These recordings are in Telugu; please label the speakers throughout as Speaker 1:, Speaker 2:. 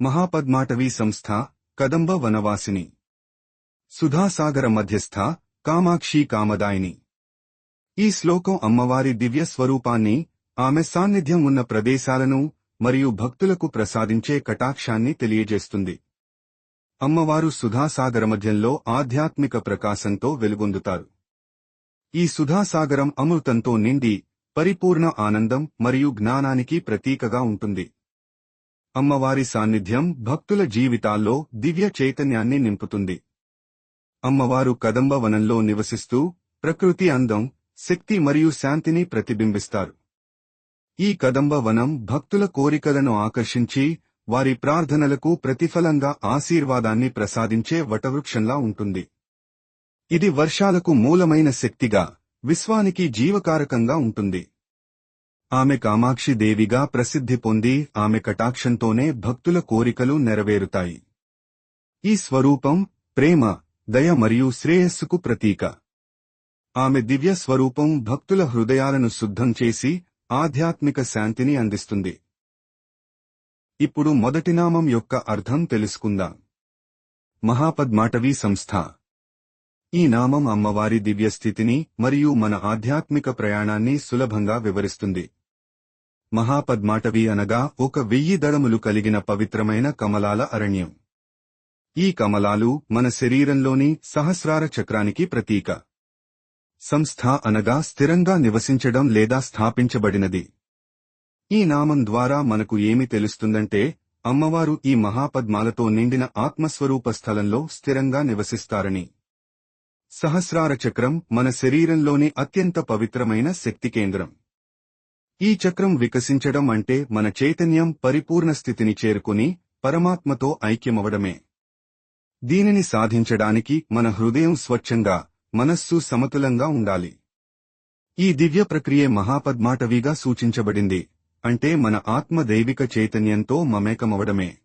Speaker 1: మహాపద్మాటవీ సంస్థ కదంబ వనవాసిని. సుధాసాగర మధ్యస్థ కామాక్షి కామదాయిని. ఈ శ్లోకం అమ్మవారి దివ్య స్వరూపాన్ని ఆమె సాన్నిధ్యం ఉన్న ప్రదేశాలను మరియు భక్తులకు ప్రసాదించే కటాక్షాన్ని తెలియజేస్తుంది. అమ్మవారు సుధాసాగర మధ్యంలో ఆధ్యాత్మిక ప్రకాశంతో వెలుగొందుతారు. ఈ సుధాసాగరం అమృతంతో నిండి పరిపూర్ణ ఆనందం మరియు జ్ఞానానికి ప్రతీకగా ఉంటుంది. అమ్మవారి సాన్నిధ్యం భక్తుల జీవితాల్లో దివ్య చైతన్యాన్ని నింపుతుంది. అమ్మవారు కదంబ వనంలో నివసిస్తూ ప్రకృతి అందం శక్తి మరియు శాంతిని ప్రతిబింబిస్తారు. ఈ కదంబ వనం భక్తుల కోరికలను ఆకర్షించి వారి ప్రార్థనలకు ప్రతిఫలంగా ఆశీర్వాదాన్ని ప్రసాదించే వటవృక్షంలా ఉంటుంది. ఇది వర్షాలకు మూలమైన శక్తిగా విశ్వానికి జీవకారకంగా ఉంటుంది. ఆమె కామాక్షి దేవిగా ప్రసిద్ధి పొంది ఆమె కటాక్షంతోనే భక్తుల కోరికలు నెరవేరుతాయి. ఈ స్వరూపం ప్రేమ దయ మరియు శ్రేయస్సుకు ప్రతీక. ఆమె దివ్య స్వరూపం భక్తుల హృదయాలను శుద్ధం చేసి ఆధ్యాత్మిక శాంతిని అందిస్తుంది. ఇప్పుడు మొదటి నామం యొక్క అర్థం తెలుసుకుందాం. మహాపద్మాటవీ సంస్థ. ఈ నామం అమ్మవారి దివ్యస్థితిని మరియు మన ఆధ్యాత్మిక ప్రయాణాన్ని సులభంగా వివరిస్తుంది. మహాపద్మాటవి అనగా ఒక వెయ్యి దళములు కలిగిన పవిత్రమైన కమలాల అరణ్యం. ఈ కమలాలు మన శరీరంలోని సహస్రార చక్రానికి ప్రతీక. సంస్థ అనగా స్థిరంగా నివసించడం లేదా స్థాపించబడినది. ఈ నామం ద్వారా మనకు ఏమి తెలుస్తుందంటే అమ్మవారు ఈ మహాపద్మాలతో నిండిన ఆత్మస్వరూప స్థలంలో స్థిరంగా నివసిస్తారని. సహస్రార చక్రం మన శరీరంలోని అత్యంత పవిత్రమైన శక్తి కేంద్రం. ఈ చక్రం వికసించడం అంటే మన చైతన్యం పరిపూర్ణ స్థితిని చేరుకుని పరమాత్మతో ఐక్యమవడమే. దీనిని సాధించడానికి మన హృదయం స్వచ్ఛంగా మనస్సు సమతులంగా ఉండాలి. ఈ దివ్య ప్రక్రియ మహాపద్మాటవిగా సూచించబడింది అంటే మన ఆత్మ దైవిక చైతన్యంతో మమేకమవడమే.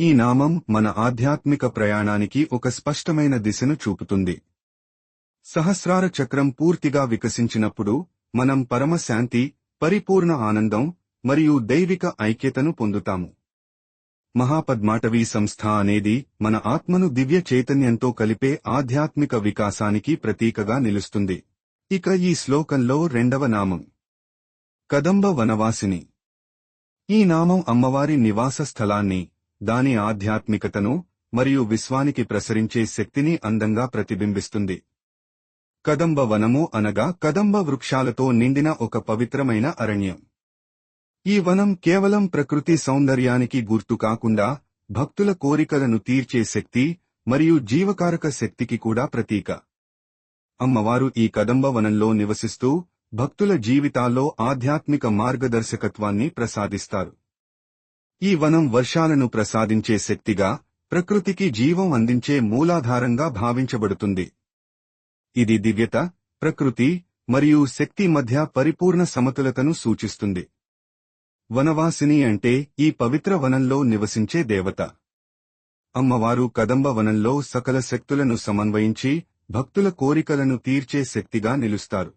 Speaker 1: ఈ నామం మన ఆధ్యాత్మిక ప్రయాణానికి ఒక స్పష్టమైన దిశను చూపుతుంది. సహస్రార చక్రం పూర్తిగా వికసించినప్పుడు మనం పరమశాంతి పరిపూర్ణ ఆనందం మరియు దైవిక ఐక్యతను పొందుతాము. మహాపద్మాటవీ సంస్థ అనేది మన ఆత్మను దివ్య చైతన్యంతో కలిపే ఆధ్యాత్మిక వికాసానికి ప్రతీకగా నిలుస్తుంది. ఇక ఈ శ్లోకంలో రెండవ నామం. కదంబ వనవాసిని. ఈ నామం అమ్మవారి నివాస స్థలాన్ని దాని ఆధ్యాత్మికతను మరియు విశ్వానికి ప్రసరించే శక్తిని అందంగా ప్రతిబింబిస్తుంది. కదంబ వనము అనగా కదంబ వృక్షాలతో నిండిన ఒక పవిత్రమైన అరణ్యం. ఈ వనం కేవలం ప్రకృతి సౌందర్యానికి గుర్తు కాకుండా భక్తుల కోరికలను తీర్చే శక్తి మరియు జీవకారక శక్తికి కూడా ప్రతీక. అమ్మవారు ఈ కదంబ వనంలో నివసిస్తూ భక్తుల జీవితాల్లో ఆధ్యాత్మిక మార్గదర్శకత్వాన్ని ప్రసాదిస్తారు. ఈ వనం వర్షాలను ప్రసాదించే శక్తిగా ప్రకృతికి జీవం అందించే మూలాధారంగా భావించబడుతుంది. ఇది దివ్యత ప్రకృతి మరియు శక్తి మధ్య పరిపూర్ణ సమతులతను సూచిస్తుంది. వనవాసిని అంటే ఈ పవిత్ర వనంలో నివసించే దేవత. అమ్మవారు కదంబ వనంలో సకల శక్తులను సమన్వయించి భక్తుల కోరికలను తీర్చే శక్తిగా నిలుస్తారు.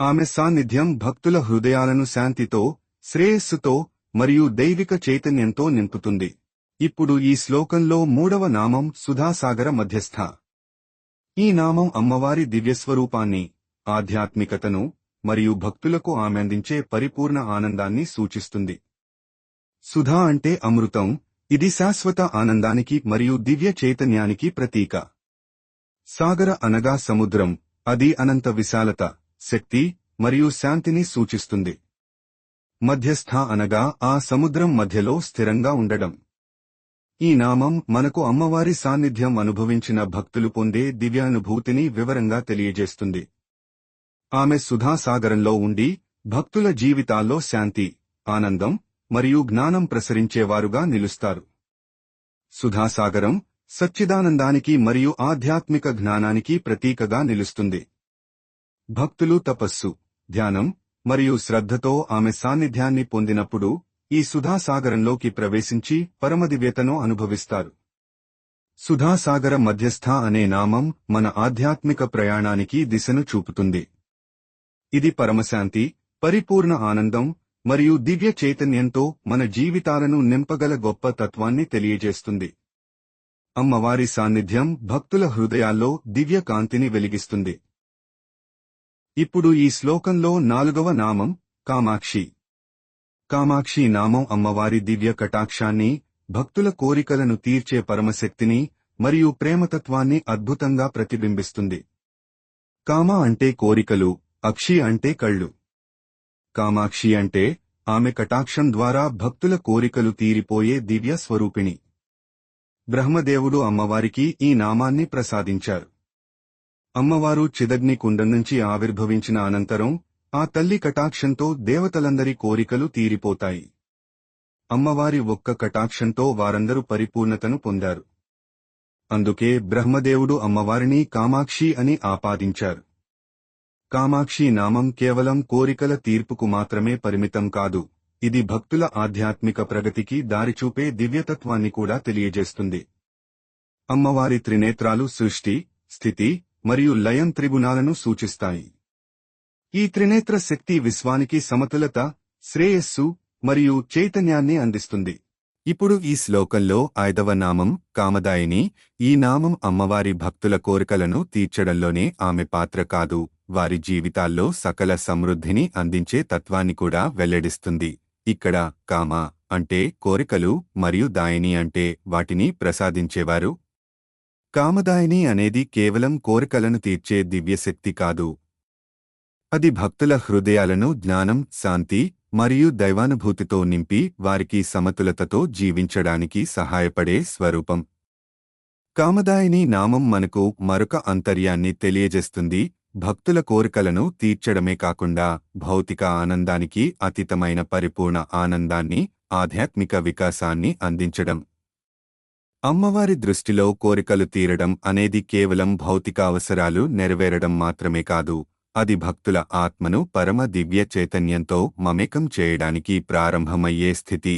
Speaker 1: ఆమె సాన్నిధ్యం భక్తుల హృదయాలను శాంతితో శ్రేయస్సుతో మరియు దైవిక చైతన్యంతో నింపుతుంది. ఇప్పుడు ఈ శ్లోకంలో మూడవ నామం సుధాసాగర మధ్యస్థ. ఈ నామం అమ్మవారి దివ్యస్వరూపాన్ని ఆధ్యాత్మికతను మరియు భక్తులకు ఆమె అందించే పరిపూర్ణ ఆనందాన్ని సూచిస్తుంది. సుధా అంటే అమృతం ఇది శాశ్వత ఆనందానికి మరియు దివ్య చైతన్యానికి ప్రతీక. సాగర అనగా సముద్రం అది అనంత విశాలత శక్తి మరియు శాంతిని సూచిస్తుంది. మధ్యస్థ అనగా ఆ సముద్రం మధ్యలో స్థిరంగా ఉండడం. ఈ నామం మనకు అమ్మవారి సాన్నిధ్యం అనుభవించిన భక్తులు పొందే దివ్యానుభూతిని వివరంగా తెలియజేస్తుంది. ఆమె సుధాసాగరంలో ఉండి భక్తుల జీవితాల్లో శాంతి ఆనందం మరియు జ్ఞానం ప్రసరించేవారుగా నిలుస్తారు. సుధాసాగరం సచ్చిదానందానికి మరియు ఆధ్యాత్మిక జ్ఞానానికి ప్రతీకగా నిలుస్తుంది. భక్తులు తపస్సు ధ్యానం మరియు శ్రద్ధతో ఆమె సాన్నిధ్యాన్ని పొందినప్పుడు ఈ సుధాసాగరంలోకి ప్రవేశించి పరమదివ్యతను అనుభవిస్తారు. సుధాసాగర మధ్యస్థ అనే నామం మన ఆధ్యాత్మిక ప్రయాణానికి దిశను చూపుతుంది. ఇది పరమశాంతి పరిపూర్ణ ఆనందం మరియు దివ్య చైతన్యంతో మన జీవితాలను నింపగల గొప్ప తత్వాన్ని తెలియజేస్తుంది. అమ్మవారి సాన్నిధ్యం భక్తుల హృదయాల్లో దివ్య కాంతిని వెలిగిస్తుంది. ఇప్పుడు ఈ శ్లోకంలో నాలుగవ నామం కామాక్షి. కామాక్షి నామం అమ్మవారి దివ్య కటాక్షాన్ని భక్తుల కోరికలను తీర్చే పరమశక్తిని మరియు ప్రేమతత్వాన్ని అద్భుతంగా ప్రతిబింబిస్తుంది. కామ అంటే కోరికలు అక్షి అంటే కళ్ళు. కామాక్షి అంటే ఆమె కటాక్షం ద్వారా భక్తుల కోరికలు తీరిపోయే దివ్య స్వరూపిణి. బ్రహ్మదేవుడు అమ్మవారికి ఈ నామాన్ని ప్రసాదించారు. అమ్మవారు చిదగ్ని కుండం నుంచి ఆవిర్భవించిన అనంతరం ఆ తల్లి కటాక్షంతో దేవతలందరి కోరికలు తీరిపోతాయి. అమ్మవారి ఒక్క కటాక్షంతో వారందరూ పరిపూర్ణతను పొందారు. అందుకే బ్రహ్మదేవుడు అమ్మవారిని కామాక్షి అని ఆపాదించారు. కామాక్షి నామం కేవలం కోరికల తీర్పుకు మాత్రమే పరిమితం కాదు ఇది భక్తుల ఆధ్యాత్మిక ప్రగతికి దారిచూపే దివ్యతత్వాన్ని కూడా తెలియజేస్తుంది. అమ్మవారి త్రినేత్రాలు సృష్టి స్థితి మరియు లయం త్రిగుణాలను సూచిస్తాయి. ఈ త్రినేత్ర శక్తి విశ్వానికి సమతులత శ్రేయస్సు మరియు చైతన్యాన్ని అందిస్తుంది. ఇప్పుడు ఈ శ్లోకంలో ఐదవ నామం కామదాయిని ఈ నామం అమ్మవారి భక్తుల కోరికలను తీర్చడంలోనే ఆమె పాత్ర కాదు. వారి జీవితాల్లో సకల సమృద్ధిని అందించే తత్వాన్ని కూడా వెల్లడిస్తుంది. ఇక్కడ కామ అంటే కోరికలు మరియు దాయిని అంటే వాటిని ప్రసాదించేవారు. కామదాయిని అనేది కేవలం కోరికలను తీర్చే దివ్యశక్తి కాదు. అది భక్తుల హృదయాలను జ్ఞానం శాంతి మరియు దైవానుభూతితో నింపి వారికి సమతులతతో జీవించడానికి సహాయపడే స్వరూపం. కామదాయిని నామం మనకు మరొక అంతర్యాన్ని తెలియజేస్తుంది. భక్తుల కోరికలను తీర్చడమే కాకుండా భౌతిక ఆనందానికి అతీతమైన పరిపూర్ణ ఆనందాన్ని ఆధ్యాత్మిక వికాసాన్ని అందించడం. అమ్మవారి దృష్టిలో కోరికలు తీరడం అనేది కేవలం భౌతిక అవసరాలు నెరవేరడం మాత్రమే కాదు. అది భక్తుల ఆత్మను పరమ దివ్య చైతన్యంతో మమేకం చేయడానికి ప్రారంభమయ్యే స్థితి.